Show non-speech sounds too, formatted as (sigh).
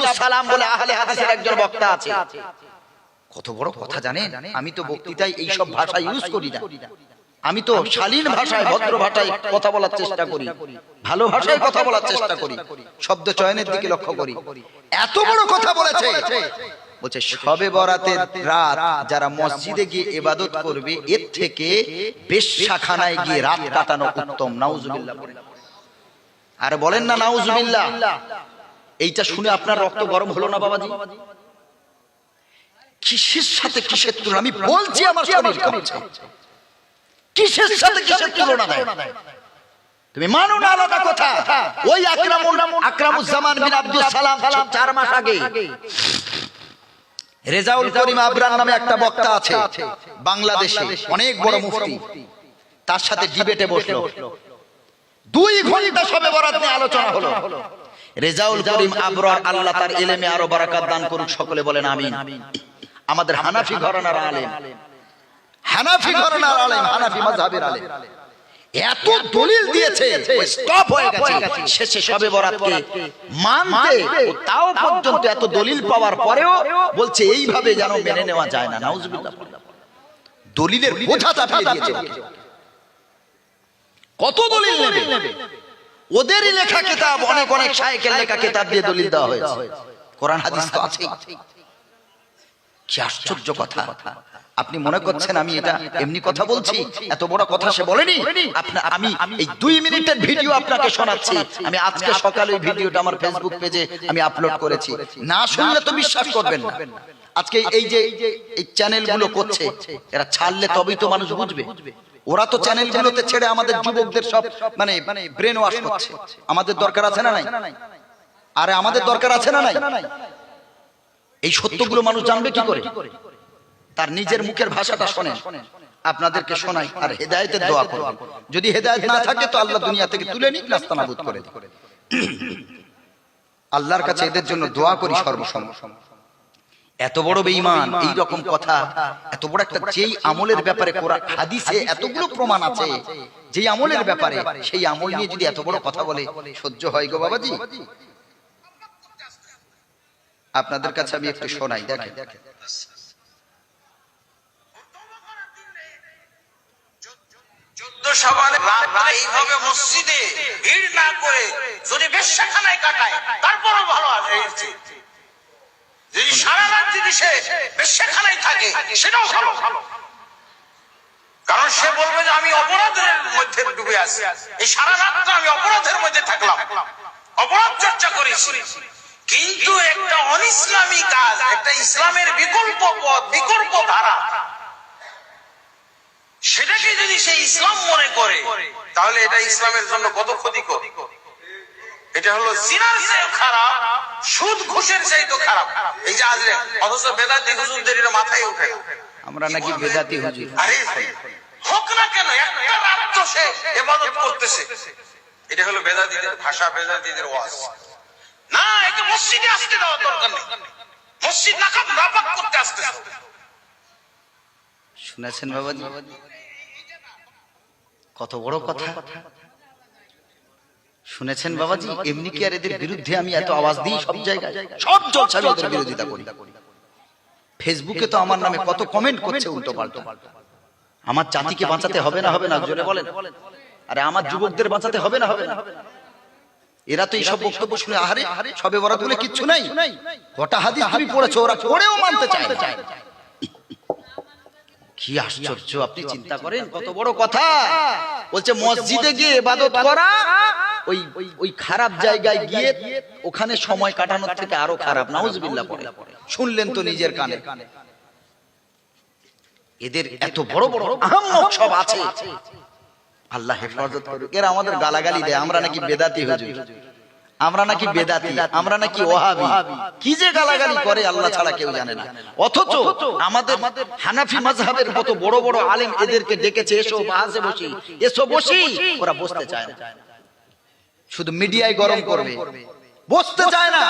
আব্দুল সালাম বলে আহলে হাদিসের একজন বক্তা আছে। কত বড় কথা জানেন? আমি তো বক্তৃতায় এইসব ভাষা ইউজ করি না। আমি তো শালীন ভাষায় ভদ্র ভাষায় কথা বলার চেষ্টা করি। ভালো ভাষায় কথা বলার চেষ্টা করি। শব্দ চয়নের দিকে লক্ষ্য করি। এত বড় কথা বলেছে। বলছে। সবে বরাতের রাত যারা মসজিদে গিয়ে ইবাদত করবে এর থেকে বেশ্যাখানায় গিয়ে রাত কাটানো উত্তম। নাউজুবিল্লাহ আর বলেন না নাউজুবিল্লাহ। এইটা শুনে আপনার রক্ত গরম হলো না বাবাজি? কিসের সাথে কিসের তুলনা? আমি বলছি আমার শরীর কাঁপছে কিসের সাথে কিসের তুলনা? দেয় তুমি মানো না আলাদা কথা। ওই আকরামুল আকরামুজ্জামান বিন আব্দুল সালাম চার মাস আগে রেজাউল করিম আবরার নামে একটা বক্তা আছে। বাংলাদেশে অনেক বড় মুফতি। তার সাথে ডিবেটে বসল। দুই ঘণ্টা সবে বরাত নিয়ে আলোচনা হলো। রেজাউল করিম আবরার আল্লাহ তার এলেমে আরও বারাকাত দান করুক সকলে বলেন আমিন। আমাদের হানাফি ঘরানার আলেম। হানাফি ঘরানার আলেম হানাফি মাযহাবের আলেম। এত দলিল দিয়েছে স্টপ হয়ে গেছে। শেষে সবে বরাতকে মানতে তাও পর্যন্ত এত দলিল পাওয়ার পরেও বলছে এইভাবে যেন মেনে নেওয়া যায় না। নাউজুবিল্লাহ দলিলের বোঝা চাপিয়ে দিয়েছে। কত দলিল নেবে? ওদেরই লেখা কিতাব অনেক অনেক শায়েকের লেখা কিতাব দিয়ে দলিল দেওয়া হয়েছে। কোরআন হাদিস তো আছেই। কি আশ্চর্য কথা। আপনি মনে করছেন আমি এটা এমনি কথা বলছি? এত বড় কথা সে বলেনি? আমি এই দুই মিনিটের ভিডিও আপনাকে শোনাচ্ছি। আমি আজকে সকালে ওই ভিডিওটা আমার ফেসবুক পেজে আমি আপলোড করেছি। না শুনলে তো বিশ্বাস করবেন না। আজকে এই যে এই চ্যানেলগুলো করছে এরা ছাড়লে তবেই তো মানুষ বুঝবে। ওরা তো চ্যানেলগুলোতে ছেড়ে আমাদের যুবকদের সব মানে মানে ব্রেন ওয়াশ করছে। আমাদের দরকার আছে না নাই? আরে আমাদের দরকার আছে না নাই? এই সত্যগুলো মানুষ জানবে কি করে? তার নিজের মুখের ভাষাটা শোনেন। আপনাদেরকে শোনাই। আর হেদায়েতের দোয়া করবেন। যদি হেদায়েত না থাকে তো আল্লাহ দুনিয়া থেকে তুলে নিক? নাস্তানাবুদ করে (clears throat) আল্লাহর কাছে এদের জন্য দোয়া করি সর্বসময় এত বড় বেঈমান এই রকম কথা। এত বড় একটা যেই আমলের ব্যাপারে কোরআন হাদিসে এতগুলো প্রমাণ আছে। যেই আমলের ব্যাপারে সেই আমল নিয়ে যদি এত বড় কথা বলে সহ্য হয় গো বাবাজি? আপনাদের কাছে আমি একটু শোনাই দেখেন। মসজিদে ভিড় না করে যদি বেশ্যাখানায় কাটায় তারপরও ভালো আছে যদি সে বেশ্যাখানায় থাকে, সেটাও ভালো। কারণ সে বলবে যে আমি অপরাধের মধ্যে ডুবে আছি। এই সারা রাতটা আমি অপরাধের মধ্যে থাকলাম। অপরাধ চর্চা করেছি। কিন্তু একটা অনিসলামী কাজ, একটা ইসলামের বিকল্প পথ, বিকল্প ধারা, সেটাকে যদি সে ইসলাম মনে করে, তাহলে এটা ইসলামের জন্য কত ক্ষতিকর? এটা হলো জিনার চেয়ে খারাপ সুদ ঘুষের চেয়ে তো খারাপ। এই যে আজ অথচ বেদাতি হুজুরদের এটা মাথায় উঠে আমরা নাকি বেদাতি হুজুর। আরে হোক না কেন একটা রাত তো সে এবাদত করতেছে। এটা হলো বেদাতিদের ভাষা বেদাতিদের ওয়াজ। না একে মসজিদে আসতে দেওয়া দরকার নেই। মসজিদ নাকাব নাপাক করতে আসতেছে শুনেছেন বাবাজি? কত বড় কথা। শুনেছেন বাবাজি? এমনি কি আর এদের বিরুদ্ধে আমি এত আওয়াজ দিই? সব জায়গায়। সব জলসা আমি এদের বিরোধিতা করি। ফেসবুকে তো আমার নামে কত কমেন্ট করছে উল্টো পাল্টা আমার জাতিকে বাঁচাতে হবে না হবে না জোরে বলেন। আরে আমার যুবকদের বাঁচাতে হবে না হবে না এরা তো এইসব বক্তব্য শুনে আহারে সবে বরাত বলে কিচ্ছু নাই। কটা হাদিস তুমি পড়েছো ওরা পড়েও মানতে চায় কি আশ্চর্য আপনি চিন্তা করেন কত বড় কথা। বলছে মসজিদে গিয়ে ইবাদত করা। ওই ওই খারাপ জায়গায় গিয়ে ওখানে সময় কাটানোর থেকে আরও খারাপ নাউজুবিল্লাহ পড়ে। শুনলেন তো নিজের কানে। এদের এত বড় বড় আহাম্মক সব আছে। আল্লাহ হেফাজত করুক। এরা আমাদের গালাগালি দেয়। আমরা নাকি বেদাতি হুজুর। আমরা নাকি বেদাতি। আমরা নাকি ওহাবি কি যে গালাগালি করে আল্লাহ ছাড়া কেউ জানে না। অথচ আমাদের হানাফি মাযহাবের মতো বড় বড় আলেম এদেরকে ডেকেছে এসো বাহাসে বসি এসো বসি। ওরা বসতে চায় না। শুধু মিডিয়ায় গরম করবে। বসতে চায় না।